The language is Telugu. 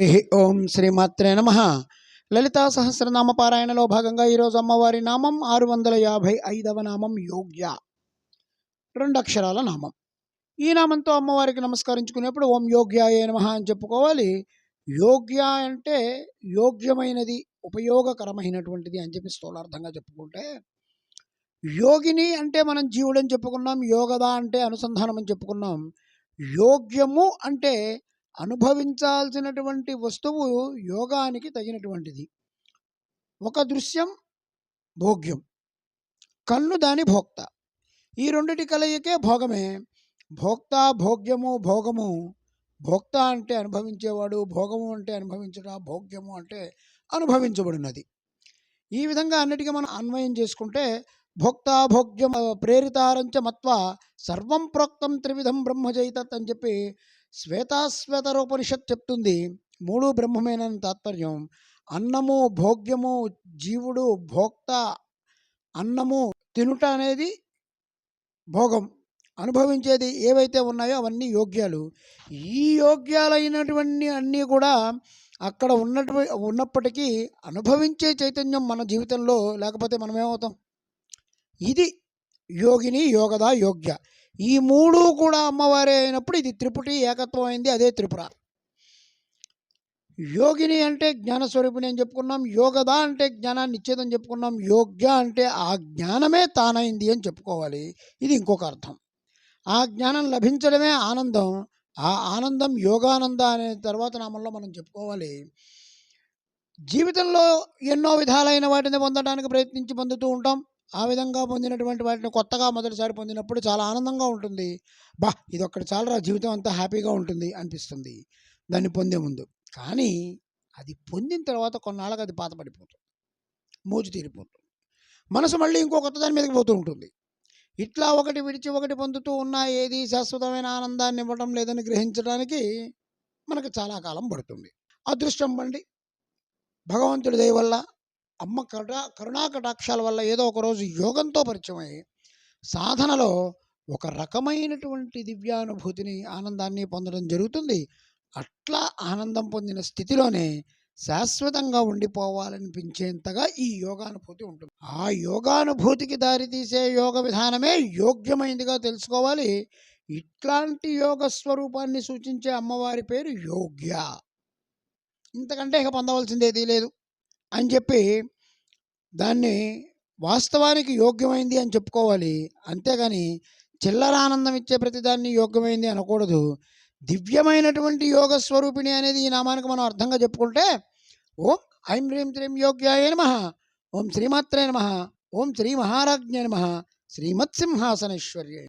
హరి ఓం శ్రీమాత్రే నమ. లలితా సహస్రనామ పారాయణలో భాగంగా ఈరోజు అమ్మవారి నామం ఆరు వందల యాభై ఐదవ నామం యోగ్య. రెండు అక్షరాల నామం. ఈ నామంతో అమ్మవారికి నమస్కరించుకునేప్పుడు ఓం యోగ్యాయ నమ అని చెప్పుకోవాలి. యోగ్య అంటే యోగ్యమైనది ఉపయోగకరమైనటువంటిది అని చెప్పి స్థూలార్థంగా చెప్పుకుంటే యోగిని అంటే మనం జీవుడని చెప్పుకున్నాం యోగద అంటే అనుసంధానం అని చెప్పుకున్నాం యోగ్యము అంటే అనుభవించాల్సినటువంటి వస్తువు యోగానికి తగినటువంటిది. ఒక దృశ్యం భోగ్యం. కన్ను దాని భోక్త. ఈ రెండిటి కలయికే భోగమే. భోక్త భోగ్యము భోగము. భోక్త అంటే అనుభవించేవాడు భోగము అంటే అనుభవించుట భోగ్యము అంటే అనుభవించబడినది. ఈ విధంగా అన్నిటికీ మనం అన్వయం చేసుకుంటే భోక్త భోగ్యం ప్రేరితారంచ మత్వ సర్వం ప్రోక్తం త్రివిధం బ్రహ్మజైతత్ అని చెప్పి శ్వేతాశ్వేతరోపనిషత్ చెప్తుంది మూడు బ్రహ్మమైన తాత్పర్యం. అన్నము భోగ్యము జీవుడు భోక్త అన్నము తినుట అనేది భోగం. అనుభవించేది ఏవైతే ఉన్నాయో అవన్నీ యోగ్యాలు. ఈ యోగ్యాలైనటువంటి అన్నీ కూడా అక్కడ ఉన్నటు ఉన్నప్పటికీ అనుభవించే చైతన్యం మన జీవితంలో లేకపోతే మనం ఏమవుతాం ఇది యోగిని యోగదా యోగ్య. ఈ మూడు కూడా అమ్మవారే అయినప్పుడు ఇది త్రిపుటి ఏకత్వం అయింది అదే త్రిపుర. యోగిని అంటే జ్ఞానస్వరూపిణి అని చెప్పుకున్నాం యోగద అంటే జ్ఞానాన్ని ఇచ్చేదని చెప్పుకున్నాం యోగ్య అంటే ఆ జ్ఞానమే తానైంది అని చెప్పుకోవాలి. ఇది ఇంకొక అర్థం. ఆ జ్ఞానం లభించడమే ఆనందం ఆ ఆనందం యోగానంద అనే తర్వాత నామంలో మనం చెప్పుకోవాలి. జీవితంలో ఎన్నో విధాలైన వాటిని పొందడానికి ప్రయత్నించి పొందుతూ ఉంటాం. ఆ విధంగా పొందినటువంటి వాటిని కొత్తగా మొదటిసారి పొందినప్పుడు చాలా ఆనందంగా ఉంటుంది. బా ఇది ఒక్కటి చాలరా జీవితం అంతా హ్యాపీగా ఉంటుంది అనిపిస్తుంది. దాన్ని పొందే ముందు. కానీ అది పొందిన తర్వాత కొన్నాళ్ళకి అది పాతపడిపోతుంది. మోజు తీరిపోతుంది. మనసు మళ్ళీ ఇంకో కొత్త దాని మీదకి పోతూ ఉంటుంది. ఇట్లా ఒకటి విడిచి ఒకటి పొందుతూ ఉన్న ఏది శాశ్వతమైన ఆనందాన్ని ఇవ్వడం లేదని గ్రహించడానికి మనకు చాలా కాలం పడుతుంది. అదృష్టం బండి. భగవంతుడి దయ వల్ల అమ్మ కరుణా కరుణా కటాక్షాల వల్ల ఏదో ఒకరోజు యోగంతో పరిచయం సాధనలో ఒక రకమైనటువంటి దివ్యానుభూతిని ఆనందాన్ని పొందడం జరుగుతుంది. అట్లా ఆనందం పొందిన స్థితిలోనే శాశ్వతంగా ఉండిపోవాలనిపించేంతగా ఈ యోగానుభూతి ఉంటుంది. ఆ యోగానుభూతికి దారితీసే యోగ విధానమే యోగ్యమైనదిగా తెలుసుకోవాలి. ఇట్లాంటి యోగ స్వరూపాన్ని సూచించే అమ్మవారి పేరు యోగ్య. ఇంతకంటే ఇక పొందవలసింది లేదు. అని చెప్పి దాన్ని వాస్తవానికి యోగ్యమైంది అని చెప్పుకోవాలి. అంతేగాని చిల్లర ఆనందం ఇచ్చే ప్రతిదాన్ని యోగ్యమైంది అనకూడదు. దివ్యమైనటువంటి యోగ స్వరూపిణి అనేది ఈ నామానికి మనం అర్థంగా చెప్పుకుంటే ఓం ఐం హ్రీం త్రీం యోగ్యాయ నమ ఓం శ్రీమాత్రే నమ ఓం శ్రీ మహారాజ్ఞ నమ శ్రీమత్సింహాసనేశ్వర్య